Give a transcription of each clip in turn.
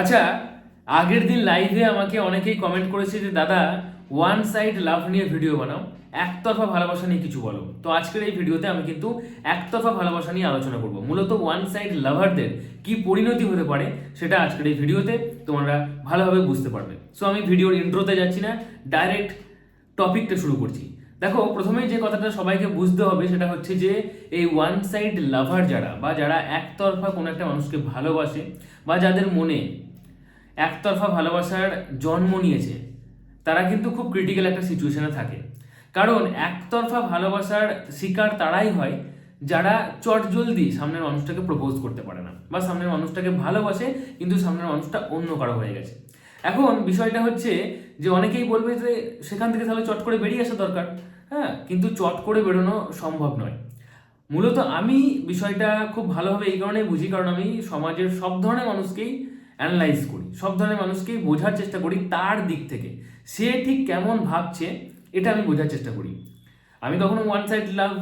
আচ্ছা আগের দিন লাইভে আমাকে অনেকেই কমেন্ট করেছে যে, দাদা ওয়ান সাইড লাভ নিয়ে ভিডিও বানাও, একতরফা ভালোবাসা নিয়ে কিছু বলো। তো আজকের এই ভিডিওতে আমি কিন্তু একতরফা ভালোবাসা নিয়ে আলোচনা করব। মূলত ওয়ান সাইড লাভারদের কি পরিণতি হতে পারে সেটা আজকের এই ভিডিওতে তোমরা ভালোভাবে বুঝতে পারবে। সো আমি ভিডিওর ইন্ট্রোতে যাচ্ছি না ডাইরেক্ট টপিকটা শুরু করছি। দেখো, প্রথমেই যে কথাটা সবাইকে বুঝতে হবে সেটা হচ্ছে যে, এই ওয়ান সাইড লাভার যারা বা যারা একতরফা কোনো একটা মানুষকে ভালোবাসে বা যাদের মনে একতরফা ভালোবাসার জন্ম নিয়েছে, তারা কিন্তু খুব ক্রিটিক্যাল একটা সিচুয়েশনে থাকে। কারণ একতরফা ভালোবাসার শিকার তারাই হয় যারা চটজলদি সামনের মানুষটাকে প্রপোজ করতে পারে না বা সামনের মানুষটাকে ভালোবাসে, কিন্তু সামনের মানুষটা অন্য কারও হয়ে গেছে। এখন বিষয়টা হচ্ছে যে অনেকেই বলবে যে সেখান থেকে তাহলে চট করে বেরিয়ে আসা দরকার। হ্যাঁ কিন্তু চট করে বেরোনো সম্ভব নয়। মূলত আমি বিষয়টা খুব ভালোভাবে এই কারণেই বুঝি, কারণ আমি সমাজের সব ধরনের মানুষকেই অ্যানালাইজ করি। সব ধরনের মানুষকেই বোঝার চেষ্টা করি তার দিক থেকে। সে ঠিক কেমন ভাবছে, এটা আমি বোঝার চেষ্টা করি। আমি কখনো ওয়ান সাইড লাভ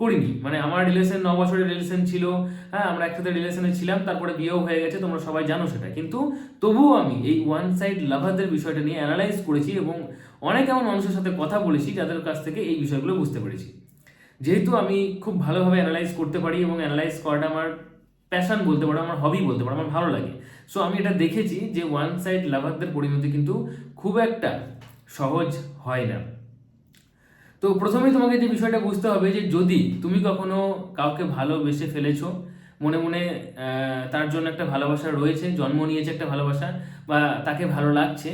করিনি। মানে আমার রিলেশন ন বছরের রিলেশন ছিল হ্যাঁ আমরা একসাথে রিলেশনে ছিলাম, তারপরে বিয়েও হয়ে গেছে, তোমরা সবাই জানো সেটা। কিন্তু তবুও আমি এই ওয়ান সাইড লাভারদের বিষয়টা নিয়ে অ্যানালাইজ করেছি এবং অনেক এমন মানুষের সাথে কথা বলেছি, যাদের কাছ থেকে এই বিষয়গুলো বুঝতে পেরেছি। যেহেতু আমি খুব ভালোভাবে অ্যানালাইজ করতে পারি এবং অ্যানালাইজ করাটা আমার প্যাশন বলতে পারো, আমার হবি বলতে পারো, আমার ভালো লাগে। সো আমি এটা দেখেছি যে ওয়ান সাইড লাভারদের পরিণতি কিন্তু খুব একটা সহজ হয় না। তো প্রথমেই তোমাকে যে বিষয়টা বুঝতে হবে যে যদি তুমি কখনো কাউকে ভালোবেসে ফেলেছো, মনে মনে তার জন্য একটা ভালোবাসা রয়েছে, জন্ম নিয়েছে একটা ভালোবাসা বা তাকে ভালো লাগছে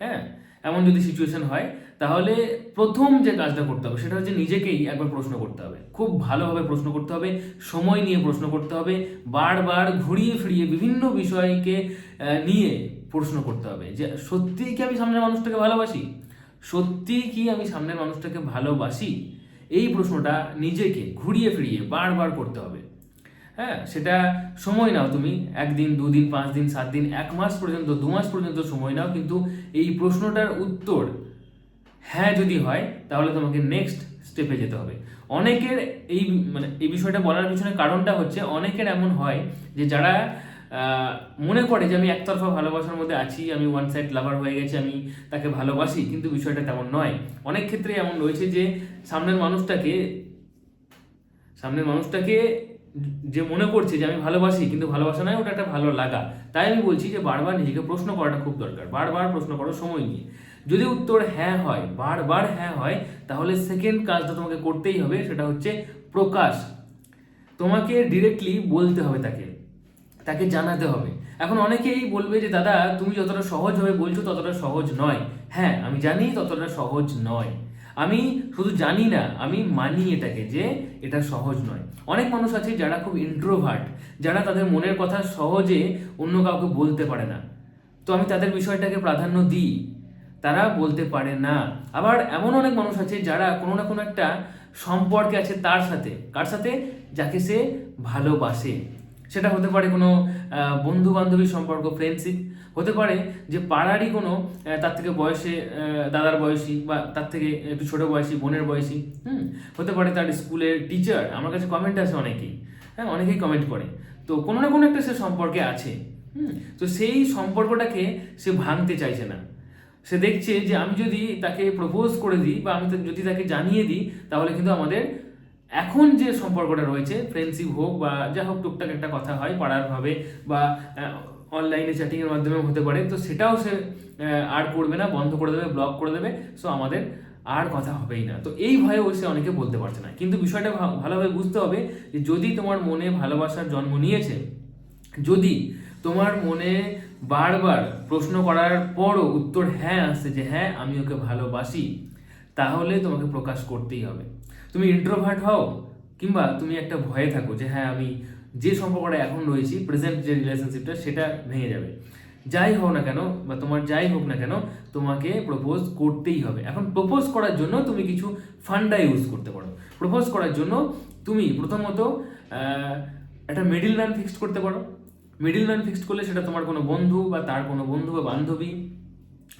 হ্যাঁ? এমন যদি সিচুয়েশন হয়, তাহলে প্রথম যে কাজটা করতে হবে, সেটা হচ্ছে নিজেকেই একবার প্রশ্ন করতে হবে। খুব ভালোভাবে প্রশ্ন করতে হবে, সময় নিয়ে প্রশ্ন করতে হবে, বারবার ঘুরিয়ে ফিরিয়ে বিভিন্ন বিষয়কে নিয়ে প্রশ্ন করতে হবে। যে সত্যিই কি আমি সামনের মানুষটাকে ভালোবাসি? সত্যিই কি আমি সামনের মানুষটাকে ভালোবাসি? এই প্রশ্নটা নিজেকে ঘুরিয়ে ফিরিয়ে বারবার করতে হবে। হ্যাঁ সেটা সময় নাও তুমি। একদিন, দুদিন পাঁচ দিন সাত দিন এক মাস পর্যন্ত, দু মাস পর্যন্ত সময় নাও। কিন্তু এই প্রশ্নটার উত্তর হ্যাঁ যদি হয়, তাহলে তোমাকে নেক্সট স্টেপে যেতে হবে। অনেকের এই মানে এই বিষয়টা বলার পিছনে কারণটা হচ্ছে, অনেকের এমন হয় যে যারা মনে করে যে আমি একতরফা ভালোবাসার মধ্যে আছি, আমি ওয়ান সাইড লাভার হয়ে গেছি, আমি তাকে ভালোবাসি, কিন্তু বিষয়টা তেমন নয়। অনেক ক্ষেত্রে এমন রয়েছে যে সামনের মানুষটাকে সামনের মানুষটাকে যে মনে করছে যে আমি ভালোবাসি, কিন্তু ভালোবাসা নয়, ওটা একটা ভালো লাগা। তাই আমি বলছি যে বারবার নিজেকে প্রশ্ন করাটা খুব দরকার। বারবার প্রশ্ন করো সময় নিয়ে। যদি উত্তর হ্যাঁ হয়, বারবার হ্যাঁ হয়, তাহলে সেকেন্ড কাজটা তোমাকে করতেই হবে, সেটা হচ্ছে প্রকাশ। তোমাকে ডিরেক্টলি বলতে হবে তাকে। তাকে জানাতে হবে। এখন অনেকেই বলবে যে, দাদা, তুমি যতটা সহজভাবে বলছো, ততটা সহজ নয়। হ্যাঁ আমি জানি ততটা সহজ নয়। আমি শুধু জানি না, আমি মানি এটাকে যে এটা সহজ নয়। অনেক মানুষ আছে যারা খুব ইন্ট্রোভার্ট যারা তাদের মনের কথা সহজে অন্য কাউকে বলতে পারে না। তো আমি তাদের বিষয়টাকে প্রাধান্য দিই, তারা বলতে পারে না। আবার এমন অনেক মানুষ আছে যারা কোনো না কোনো একটা সম্পর্কে আছে তার সাথে, কার সাথে? যাকে সে ভালোবাসে। সেটা হতে পারে কোনো বন্ধু বান্ধবীর সম্পর্ক ফ্রেন্ডশিপ হতে পারে যে পাড়ারই কোনো তার থেকে বয়সে দাদার বয়সী বা তার থেকে একটু ছোট বয়সী, বোনের বয়সী, হুম, হতে পারে তার স্কুলের টিচার আমার কাছে কমেন্ট আসে অনেকেই হ্যাঁ অনেকেই কমেন্ট করে। তো কোনো না কোনো একটা সে সম্পর্কে আছে, হুম, তো সেই সম্পর্কটাকে সে ভাঙতে চাইছে না। সে দেখছে যে আমি যদি তাকে প্রপোজ করে দিই বা আমি যদি তাকে জানিয়ে দিই, তাহলে কিন্তু আমাদের এখন যে সম্পর্কটা রয়েছে ফ্রেন্ডশিপ হোক বা যা হোক টুকটাক একটা কথা হয় পাড়ার ভাবে বা অনলাইনে চ্যাটিংয়ের মাধ্যমে হতে পারে। তো সেটাও সে আর করবে না, বন্ধ করে দেবে ব্লক করে দেবে। সো আমাদের আর কথা হবেই না। তো এই ভয়ে সে অনেকে বলতে পারছে না। কিন্তু বিষয়টা ভালোভাবে বুঝতে হবে যে যদি তোমার মনে ভালোবাসার জন্ম নিয়েছে, যদি তোমার মনে বারবার প্রশ্ন করার পরও উত্তর হ্যাঁ আসছে যে হ্যাঁ আমি ওকে ভালোবাসি, তাহলে তোমাকে প্রকাশ করতেই হবে। তুমি ইন্ট্রোভার্ট হও, কিংবা তুমি একটা ভয়ে থাকো যে হ্যাঁ আমি যে সম্পর্কটা এখন রয়েছি প্রেজেন্ট যে রিলেশনশিপটা সেটা ভেঙে যাবে। যাই হোক না কেন, বা তোমার যাই হোক না কেন, তোমাকে প্রপোজ করতেই হবে। এখন প্রপোজ করার জন্য তুমি কিছু ফান্ডা ইউজ করতে পারো। প্রপোজ করার জন্য তুমি প্রথমত একটা মিডিল ম্যান ফিক্সড করতে পারো। মিডিল ম্যান ফিক্সড করলে সেটা তোমার কোনো বন্ধু বা তার কোনো বন্ধু বা বান্ধবী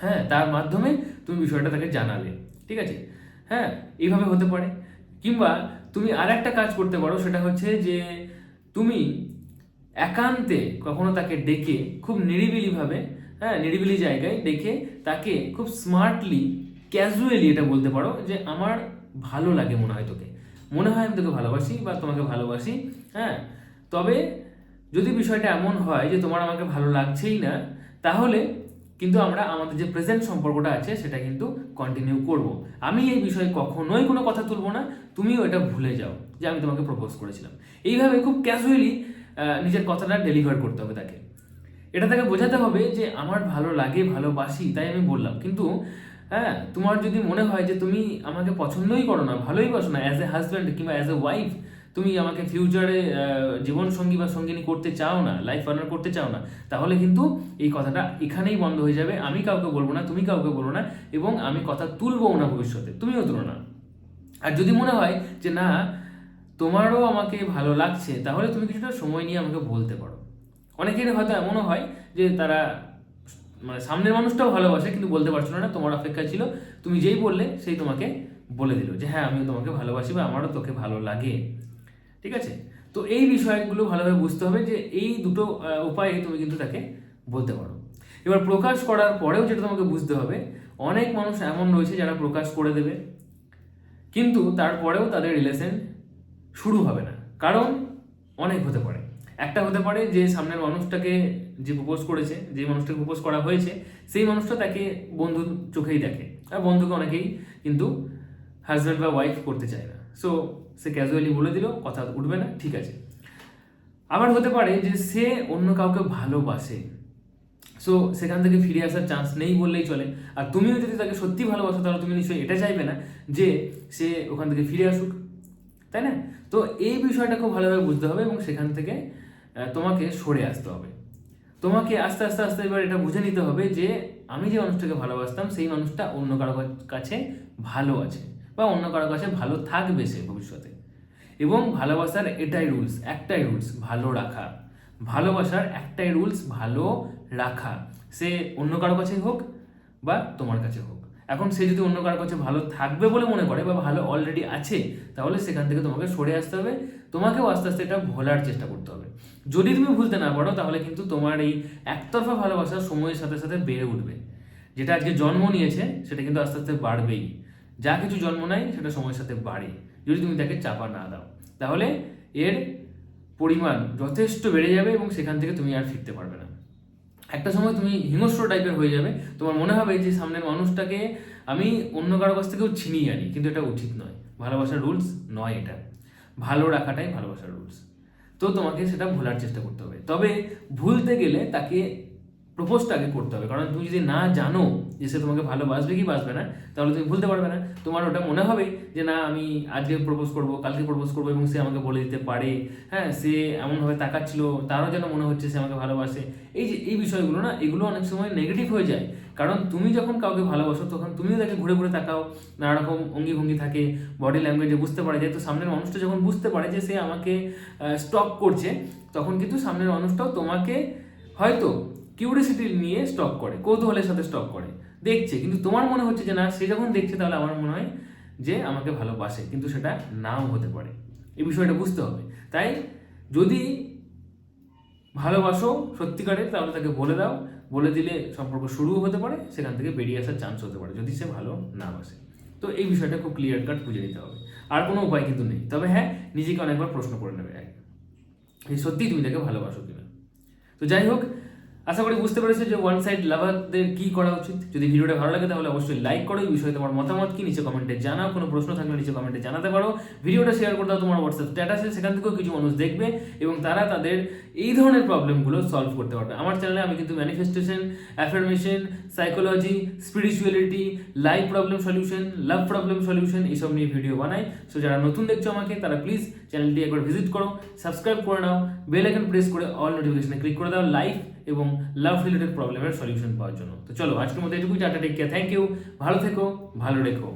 হ্যাঁ তার মাধ্যমে তুমি বিষয়টা তাকে জানালে। ঠিক আছে? হ্যাঁ এইভাবে হতে পারে। কিংবা তুমি আর একটা কাজ করতে পারো, সেটা হচ্ছে যে তুমি একান্তে কখনো তাকে ডেকে খুব নিরিবিলিভাবে হ্যাঁ নিরিবিলি জায়গায় ডেকে তাকে খুব স্মার্টলি ক্যাজুয়ালি এটা বলতে পারো যে আমার ভালো লাগে মনে হয় তোকে। মনে হয় আমি তোকে ভালোবাসি বা তোমাকে ভালোবাসি হ্যাঁ। তবে যদি বিষয়টা এমন হয় যে তোমার আমাকে ভালো লাগছেই না, তাহলে কিন্তু আমরা আমাদের যে প্রেজেন্ট সম্পর্কটা আছে সেটা কিন্তু কন্টিনিউ করব। আমি এই বিষয়ে কখনোই কোনো কথা তুলবো না, তুমিও এটা ভুলে যাও যে আমি তোমাকে প্রপোজ করেছিলাম। এইভাবে খুব ক্যাজুয়ালি নিজের কথাটা ডেলিভার করতে হবে তাকে। এটা তাকে বোঝাতে হবে যে আমার ভালো লাগে, ভালোবাসি, তাই আমি বললাম। কিন্তু হ্যাঁ তোমার যদি মনে হয় যে তুমি আমাকে পছন্দই করো না, ভালোই বাসো না অ্যাজ এ হাজব্যান্ড কিংবা অ্যাজ এ ওয়াইফ তুমি আমাকে ফিউচারে জীবন সঙ্গী বা সঙ্গিনী করতে চাও না লাইফ পার্টনার করতে চাও না, তাহলে কিন্তু এই কথাটা এখানেই বন্ধ হয়ে যাবে। আমি কাউকে বলব না, তুমি কাউকে বলো না এবং আমি কথা তুলবো না ভবিষ্যতে। তুমিও তুলো না। আর যদি মনে হয় যে না, তোমারও আমাকে ভালো লাগছে, তাহলে তুমি কিছুটা সময় নিয়ে আমাকে বলতে পারো। অনেকের হয়তো এমনও হয় যে তারা মানে সামনের মানুষটাও ভালোবাসে, কিন্তু বলতে পারছিল না, তোমার অপেক্ষা ছিল। তুমি যেই বললে, সেই তোমাকে বলে দিল যে হ্যাঁ আমিও তোমাকে ভালোবাসি বা আমারও তোকে ভালো লাগে। ঠিক আছে? তো এই বিষয়গুলো ভালোভাবে বুঝতে হবে যে এই দুটো উপায়ে তুমি কিন্তু তাকে বলতে পারো। এবার প্রকাশ করার পরেও যেটা তোমাকে বুঝতে হবে, অনেক মানুষ এমন রয়েছে যারা প্রকাশ করে দেবে, কিন্তু তারপরেও তাদের রিলেশন শুরু হবে না। কারণ অনেক হতে পারে। একটা হতে পারে যে সামনের মানুষটাকে যে প্রপোজ করেছে, যে মানুষটাকে প্রপোজ করা হয়েছে, সেই মানুষটা তাকে বন্ধুর চোখেই দেখে। আর বন্ধুকে অনেকেই কিন্তু হাজব্যান্ড বা ওয়াইফ করতে চায় না। সো সে ক্যাজুয়ালি বলে দিল, কথা উঠবে না, ঠিক আছে। আবার হতে পারে যে সে অন্য কাউকে ভালোবাসে। সো সেখান থেকে ফিরে আসার চান্স নেই বললেই চলে। আর তুমিও যদি তাকে সত্যি ভালোবাসো, তাহলে তুমি নিশ্চয়ই এটা চাইবে না যে সে ওখান থেকে ফিরে আসুক। তাই না? তো এই বিষয়টা খুব ভালোভাবে বুঝতে হবে এবং সেখান থেকে তোমাকে সরে আসতে হবে। তোমাকে আস্তে আস্তে আস্তে এবার এটা বুঝে নিতে হবে যে, আমি যে মানুষটাকে ভালোবাসতাম, সেই মানুষটা অন্য কারও কাছে ভালো আছে। বা অন্য কারও কাছে ভালো থাকবে সে ভবিষ্যতে। এবং ভালোবাসার এটাই রুলস একটাই রুলস ভালো রাখা। ভালোবাসার একটাই রুলস ভালো রাখা। সে অন্য কারও কাছে হোক বা তোমার কাছে হোক। এখন সে যদি অন্য কারও কাছে ভালো থাকবে বলে মনে করে বা ভালো অলরেডি আছে, তাহলে সেখান থেকে তোমাকে সরে আসতে হবে। তোমাকেও আস্তে আস্তে এটা ভোলার চেষ্টা করতে হবে। যদি তুমি ভুলতে না পারো, তাহলে কিন্তু তোমার এই একতরফা ভালোবাসা সময়ের সাথে সাথে বেড়ে উঠবে। যেটা আজকে জন্ম নিয়েছে, সেটা কিন্তু আস্তে আস্তে বাড়বেই। যা কিছু জন্ম নেয় সেটা সময়ের সাথে বাড়ে। যদি তুমি তাকে চাপা না দাও, তাহলে এর পরিমাণ যথেষ্ট বেড়ে যাবে এবং সেখান থেকে তুমি আর ফিরতে পারবে না। একটা সময় তুমি হিংস্র টাইপের হয়ে যাবে। তোমার মনে হবে যে সামনের মানুষটাকে আমি অন্য কারও কাছ থেকেও ছিনিয়ে আনি, কিন্তু এটা উচিত নয়। ভালোবাসার রুলস নয় এটা। ভালো রাখাটাই ভালোবাসার রুলস তো তোমাকে সেটা ভোলার চেষ্টা করতে হবে। তবে ভুলতে গেলে তাকে প্রপোজটা আগে করতে হবে। কারণ তুমি যদি না জানো যে সে তোমাকে ভালোবাসবে কি বাসবে না, তাহলে তুমি ভুলতে পারবে না। তোমার ওটা মনে হবে যে না, আমি আজকে প্রপোজ করব, কালকে প্রপোজ করব এবং সে আমাকে বলে দিতে পারে। হ্যাঁ সে এমনভাবে তাকাচ্ছিল, তারও যেন মনে হচ্ছে সে আমাকে ভালোবাসে। এই যে, এই বিষয়গুলো না, এগুলো অনেক সময় নেগেটিভ হয়ে যায়। কারণ তুমি যখন কাউকে ভালোবাসো, তখন তুমিও তাকে ঘুরে ঘুরে তাকাও নানা রকম অঙ্গি ভঙ্গি থাকে বডি ল্যাঙ্গুয়েজে বুঝতে পারে। যেহেতু সামনের মানুষটা যখন বুঝতে পারে যে সে আমাকে স্টক করছে, তখন কিন্তু সামনের মানুষটাও তোমাকে হয়তো কিউরিয়াসিটি নিয়ে স্টক করে, কৌতূহলের সাথে স্টক করে। দেখছে, কিন্তু তোমার মনে হচ্ছে যে না, সে যখন দেখছে তাহলে আমার মনে হয় যে আমাকে ভালোবাসে, কিন্তু সেটা নাও হতে পারে। এই বিষয়টা বুঝতে হবে। তাই যদি ভালোবাসো সত্যিকারের, তাহলে তাকে বলে দাও। বলে দিলে সম্পর্ক শুরুও হতে পারে, সেখান থেকে বেরিয়ে আসার চান্স হতে পারে, যদি সে ভালো না বাসে। তো এই বিষয়টা খুব ক্লিয়ার কাট বুঝে নিতে হবে। আর কোনো উপায় কিন্তু নেই। তবে হ্যাঁ নিজেকে অনেকবার প্রশ্ন করে নেবে। সত্যিই তুমি তাকে ভালোবাসো কিনা। তো যাই হোক আশা করি বুঝতে পেরেছ যে ওয়ান সাইড লাভারদের কি করা উচিত। যদি ভিডিওটা ভালো লাগে তাহলে অবশ্যই লাইক করো, এই বিষয়ে তোমার মতামত কি, নিচে কমেন্টে জানাও, কোনো প্রশ্ন থাকলে নিচে কমেন্টে জানাতে পারো। ভিডিওটা শেয়ার করতে তোমার হোয়াটসঅ্যাপ স্ট্যাটাসে সেখান থেকেও কিছু মানুষ দেখবে এবং তারা তাদের এই ধরনের প্রবলেমগুলো সলভ করতে পারবে। আমার চ্যানেলে আমি কিন্তু manifestation affirmation psychology spirituality life problem solution love problem solution এইসব নিয়ে ভিডিও বানাই। সো যারা নতুন দেখছ আমাকে, তারা প্লিজ চ্যানেলটি একবার ভিজিট করো সাবস্ক্রাইব করে নাও বেল আইকন প্রেস করে অল নোটিফিকেশনে ক্লিক করে দাও লাইফ এবং লাভ রিলেটেড প্রবলেমের সলিউশন পাওয়ার জন্য। তো চলো, আজকের মধ্যে এটুকুই tata take care thank you ভালো থেকো, ভালো রেখো।